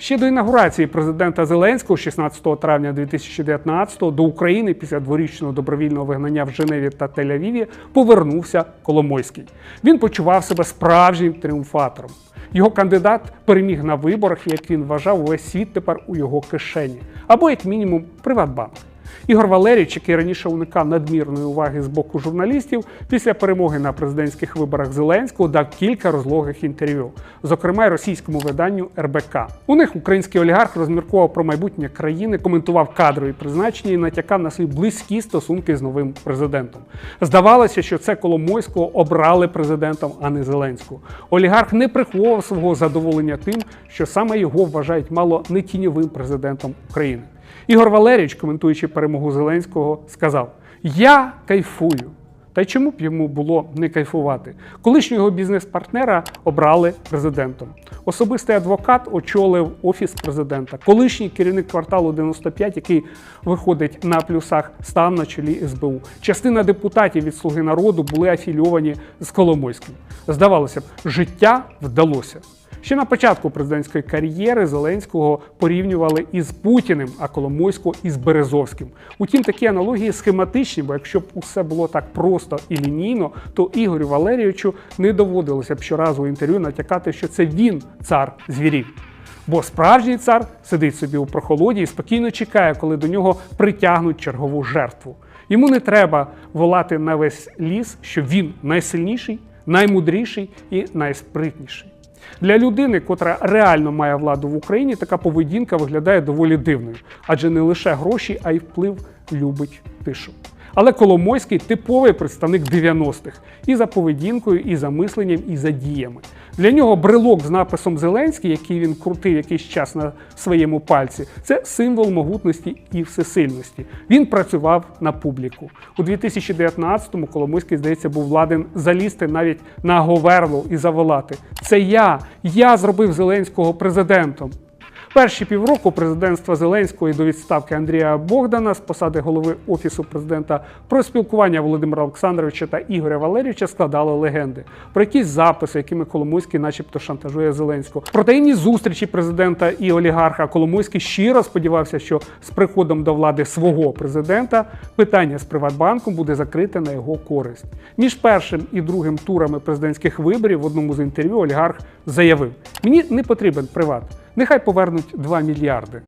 Ще до інаугурації президента Зеленського 16 травня 2019 до України після дворічного добровільного вигнання в Женеві та Тель-Авіві повернувся Коломойський. Він почував себе справжнім тріумфатором. Його кандидат переміг на виборах, як він вважав, увесь світ тепер у його кишені, або як мінімум Приватбанк. Ігор Валерійович, який раніше уникав надмірної уваги з боку журналістів, після перемоги на президентських виборах Зеленського дав кілька розлогих інтерв'ю, зокрема й російському виданню РБК. У них український олігарх розмірковував про майбутнє країни, коментував кадрові призначення і натякав на свої близькі стосунки з новим президентом. Здавалося, що це Коломойського обрали президентом, а не Зеленського. Олігарх не приховував свого задоволення тим, що саме його вважають мало не тіньовим президентом України. Ігор Валерійович, коментуючи перемогу Зеленського, сказав: Я кайфую. Та й чому б йому було не кайфувати? Колишнього бізнес-партнера обрали президентом. Особистий адвокат очолив офіс президента. Колишній керівник кварталу 95, який виходить на плюсах, став на чолі СБУ. Частина депутатів від Слуги народу були афільовані з Коломойським. Здавалося б, життя вдалося. Ще на початку президентської кар'єри Зеленського порівнювали із Путіним, а Коломойського із Березовським. Утім, такі аналогії схематичні, бо якщо б усе було так просто і лінійно, то Ігорю Валерійовичу не доводилося б щоразу у інтерв'ю натякати, що це він цар звірів. Бо справжній цар сидить собі у прохолоді і спокійно чекає, коли до нього притягнуть чергову жертву. Йому не треба волати на весь ліс, що він найсильніший, наймудріший і найспритніший. Для людини, котра реально має владу в Україні, така поведінка виглядає доволі дивною, адже не лише гроші, а й вплив любить тишу. Але Коломойський типовий представник 90-х і за поведінкою, і за мисленням, і за діями. Для нього брелок з написом Зеленський, який він крутив якийсь час на своєму пальці, це символ могутності і всесильності. Він працював на публіку. У 2019-му Коломойський, здається, був владен залізти навіть на Говерлу і заволати. Це я, я зробив Зеленського президентом. Перші півроку президентства Зеленського і до відставки Андрія Богдана з посади голови офісу президента про спілкування Володимира Олександровича та Ігоря Валерійовича складали легенди про якісь записи, якими Коломойський, начебто, шантажує Зеленського. Про таємні зустрічі президента і олігарха Коломойський щиро сподівався, що з приходом до влади свого президента питання з Приватбанком буде закрите на його користь. Між першим і другим турами президентських виборів в одному з інтерв'ю олігарх заявив: мені не потрібен приват. Нехай повернуть 2 мільярди.